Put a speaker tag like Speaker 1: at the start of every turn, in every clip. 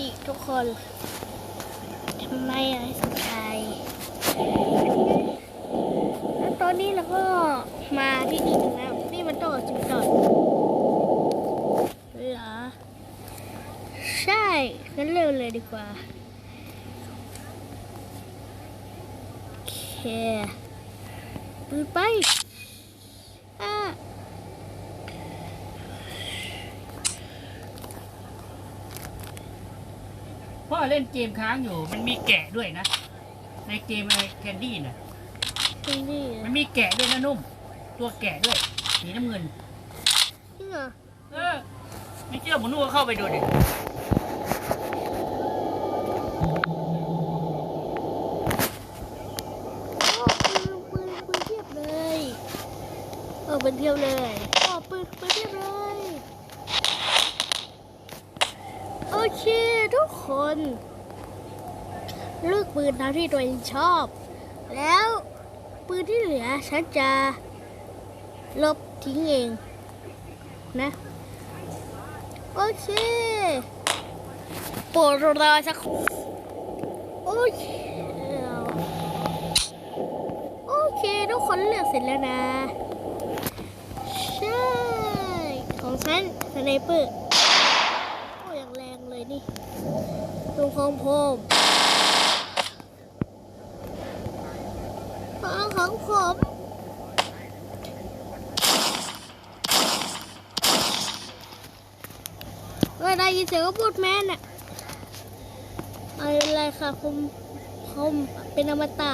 Speaker 1: ดิทุกคนทำไมอะไรสนใจแล้วตอนนี้เราก็มาที่นี่แล้วนี่มันต้องจุดจอดเหรอ ใช่งั้นเร็วเลยดีกว่าโอเคปืนไปอะ
Speaker 2: พ่อเล่นเกมค้างอยู่ มันมีแกะด้วยนะ ในเกมไอ้แคนดี้น่ะ
Speaker 1: ที่นี่
Speaker 2: มันมีแกะด้วยนะนุ่ม ตัวแกะด้วย สีน้ำเงิน
Speaker 1: จริงเหรอ
Speaker 2: เออไม่เชื่อหมูนุ่ก็เข้าไปดูดิ
Speaker 1: โอ้ปืนปืนปืนเทียบเลย เออปืนเทียบเลยโอ้ปืนปืนเทียบเลย โอ เคทุกคนเลือกปืนตามที่ตัวเองชอบ แล้วปืนที่เหลือฉันจะลบทิ้งเองนะ โอเคโปรดรอสักครู่โอเคโอเค ทุกคนเลือกเสร็จแล้วนะ ใช่ ของฉันสไนเปอร์โอ้ยังแรงเลยนี่ ตรงของผมของของผมเวลาได้ยินเสียงก็พูดแม่น่ะอะไรค่ะผมผมเป็นอมตะ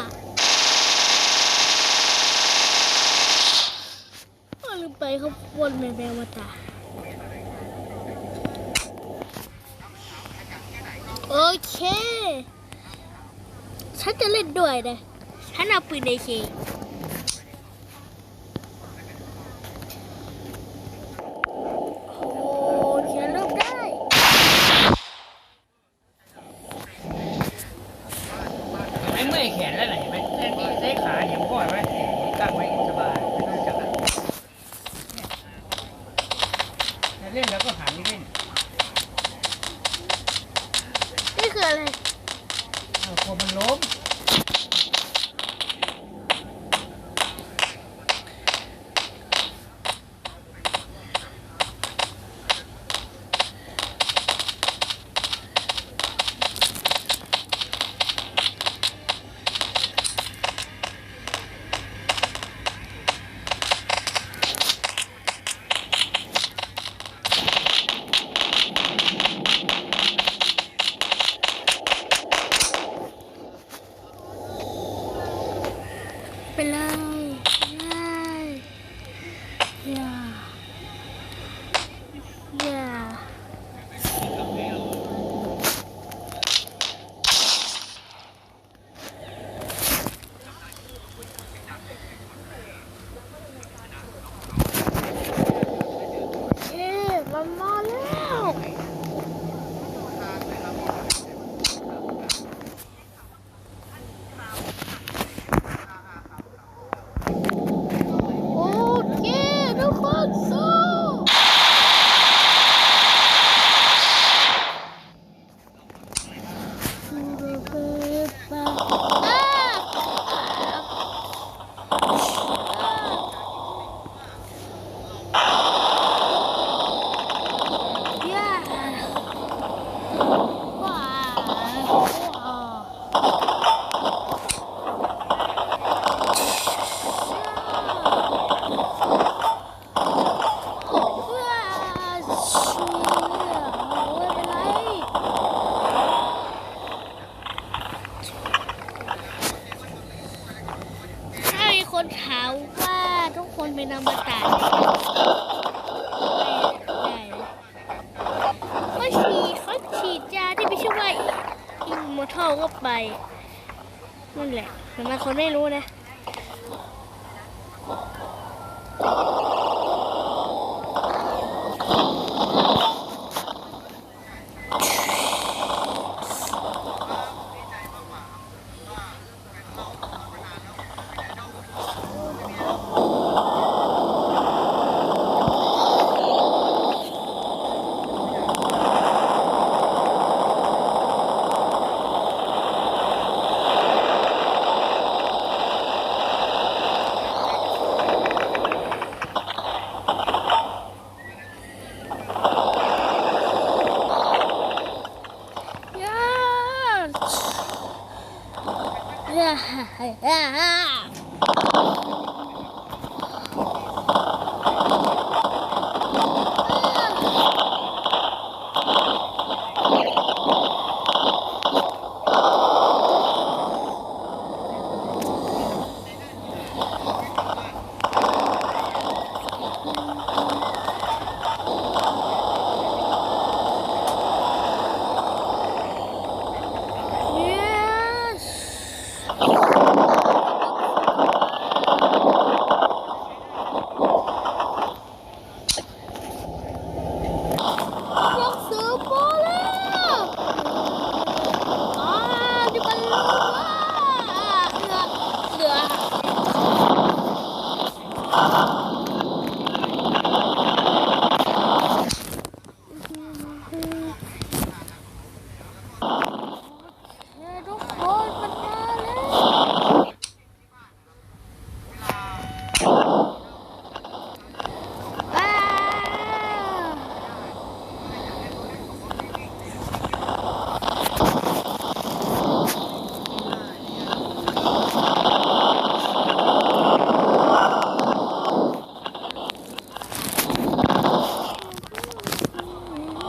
Speaker 1: ลืมไปเขาวนแมวแมวมาตา โอเค ฉันจะเล่นด้วยนะฉันเอาปืนในเคโอ้ฉันเริ่มได้
Speaker 2: ไอ้เมื่อยแขนแล้วไหนไหมแค่นี้ใช้ขาเหยียบก้อยไว้ตั้งไว้สบายไม่ต้องจับเล่นแล้วก็หันนี่เล่น
Speaker 1: นี่คืออะไร
Speaker 2: เอากลัวมันล้ม
Speaker 1: ไปเลยไปเลยอย่าอย่า เอ๊ะมันมาแล้ว โอเค ทุกคนสู้ย่าว้าวว้าวเชี่ยไม่เป็นไร ถ้ามีคนถามว่าทุกคน เป็นอมตะไม่ได้เขาฉีดเขาฉีดยาที่ไม่ชื่อว่าอิมมอร์ทัลก็ไปนั่นแหละแต่บางคนไม่รู้นะ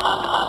Speaker 1: Oh,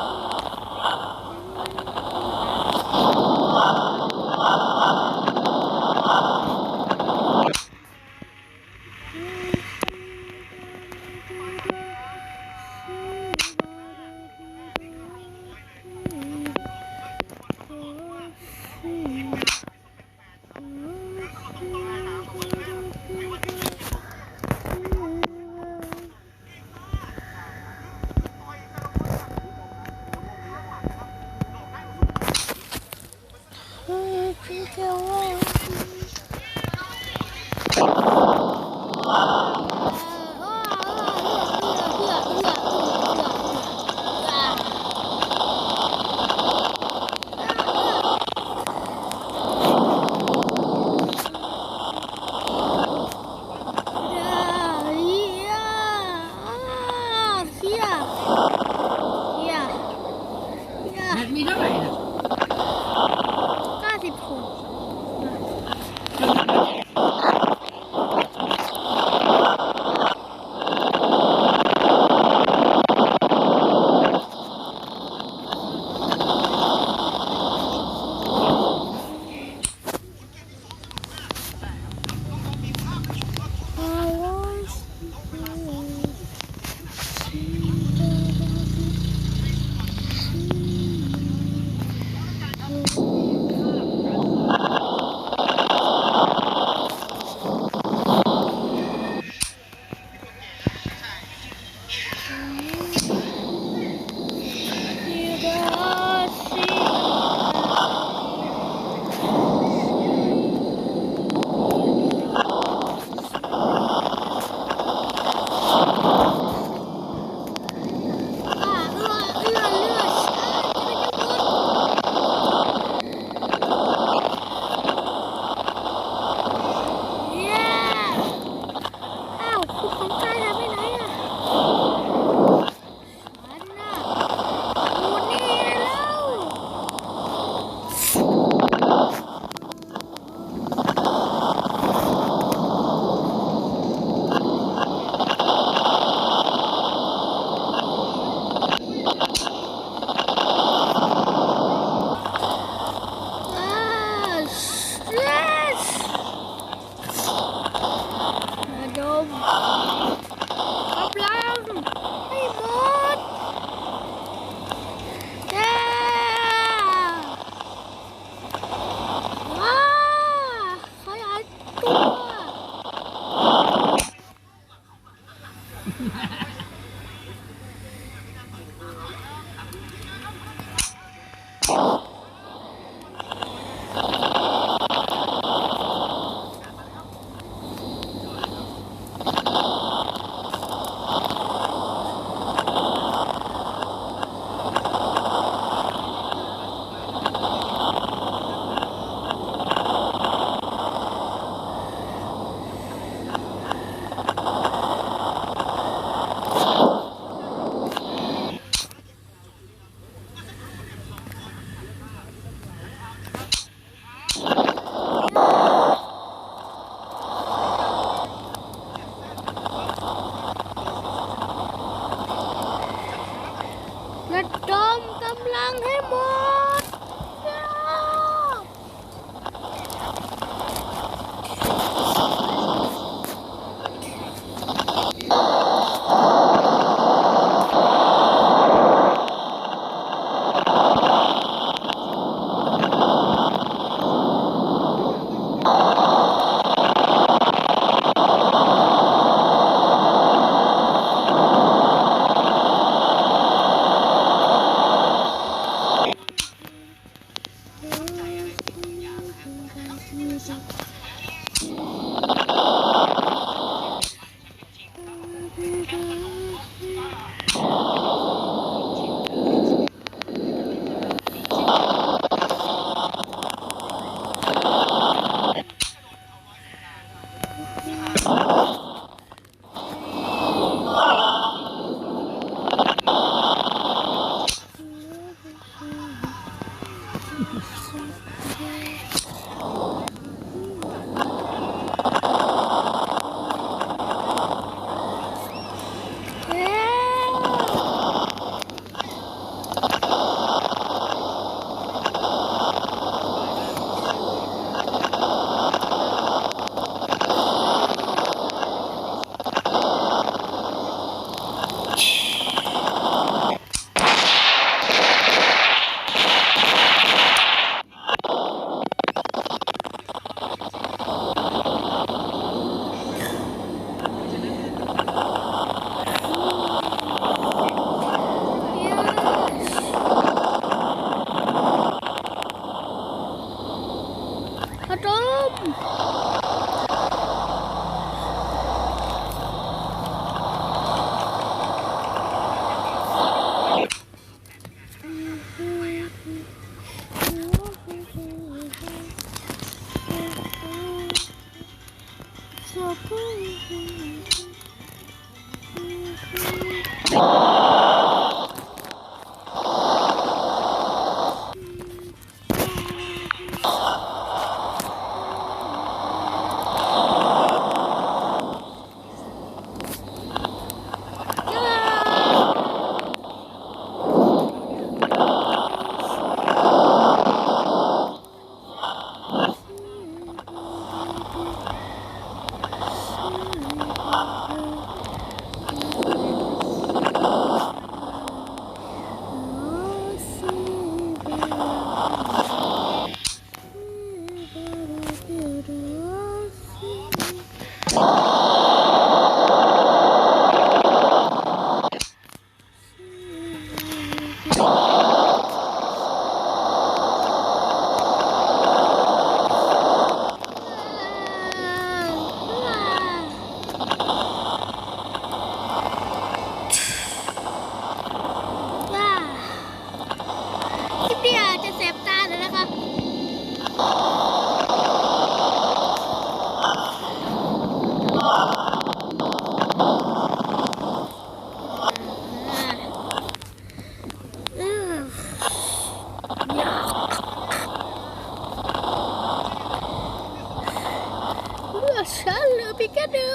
Speaker 1: เลื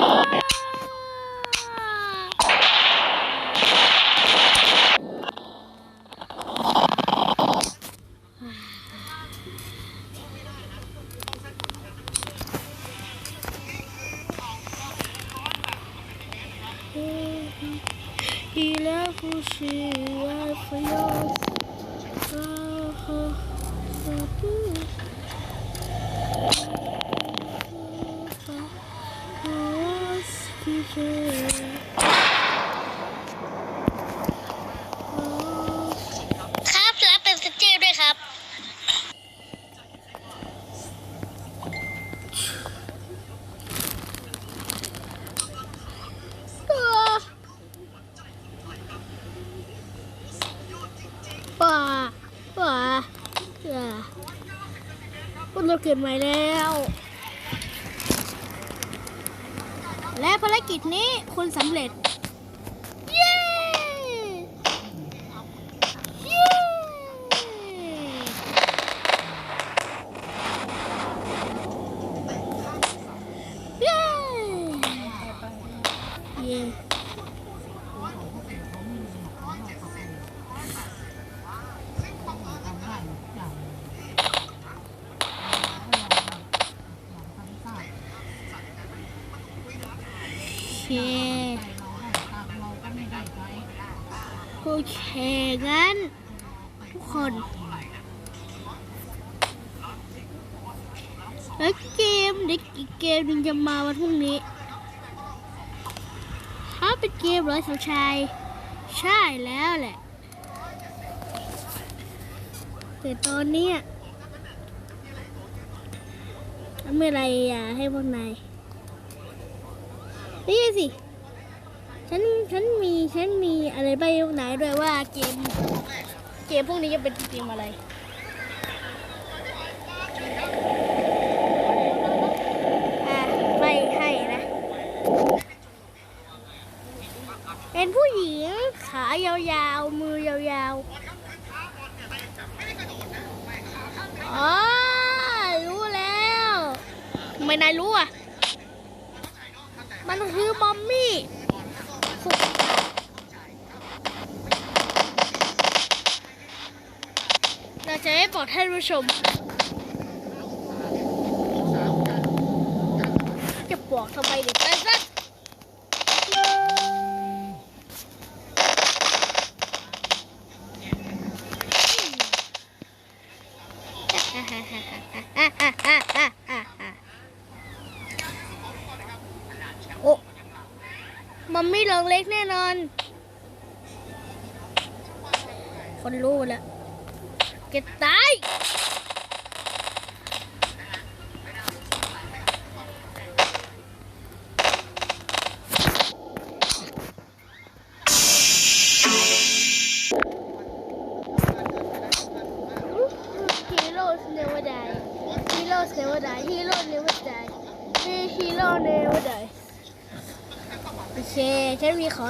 Speaker 1: อ ที่เธครับรับเป็นสติลด้วยครับป่าป่าป่าคุณเราเกิดใหม่แล้ว และภารกิจ นี้คุณสำเร็จ มเด็กอีกเกมหนึ่งจะมาวันพรุ่งนี้ถ้าเป็นเกมร้อยสาวชายใช่แล้วแหละ แต่ตอนนี้ยไม่อะไรอะให้พวกนายนี่สิ ฉัน ฉันมี ฉันมีอะไรใบพวกนายด้วยว่าเกม เกมพวกนี้จะเป็นเกมอะไร อะใบให้นะ เป็นผู้ หญิง ขายาวๆ มือยาวๆอ๋อรู้แล้ว ไม่นายรู้อะ มันคือมอมมี่เราจะให้บอกท่านผู้ชมจะบอกทำไมดี๋ยวไปซะโอ้ มัมมี่ลองเล็กแน่นอน คนรู้แล้วเก็ตตาย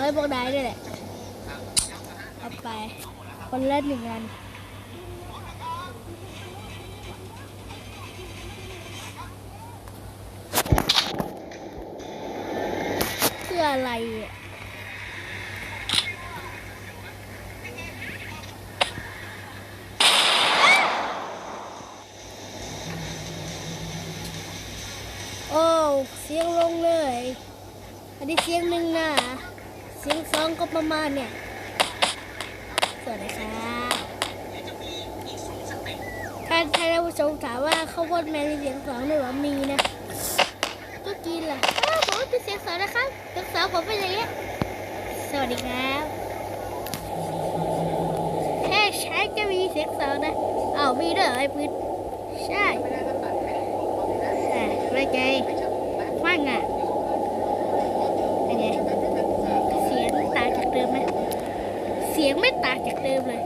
Speaker 1: ให้พวกนายด้วยแหละ เอาไป คนละหนึ่งอันคืออะไรอะ โอ้ เสียงลงเลย อันนี้เสียงหนึ่งนะเสียงสอง ก็ประมาณเนี่ยสวัสดีครับถ้าถ้าท่านผู้ชมถามว่าข้าวโพดแมนมีเสียงสองด้วยเหรอมีนะ ก็กินแหละอ้าวผมเป็นเสียงสองนะครับเสียงสองผมเป็นอย่างเงี้ยสวัสดีครับแค่ใช้ก็มีเสียงสองนะอ้ามีด้วยเหรอไอ้ปืนใช่อ่ไม่ไงฟังอะเป็นไงเสียงต่างจากเดิมไหมเสียงไม่ต่าง จากเดิมเลย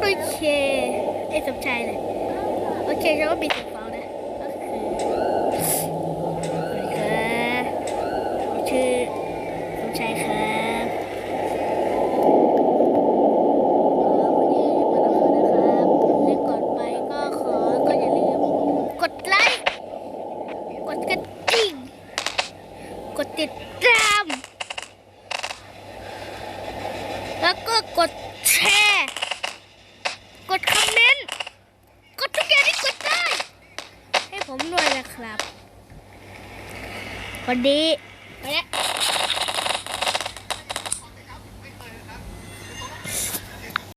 Speaker 1: โอเค ไอ้สมชายเลย โอเคเราก็มีเ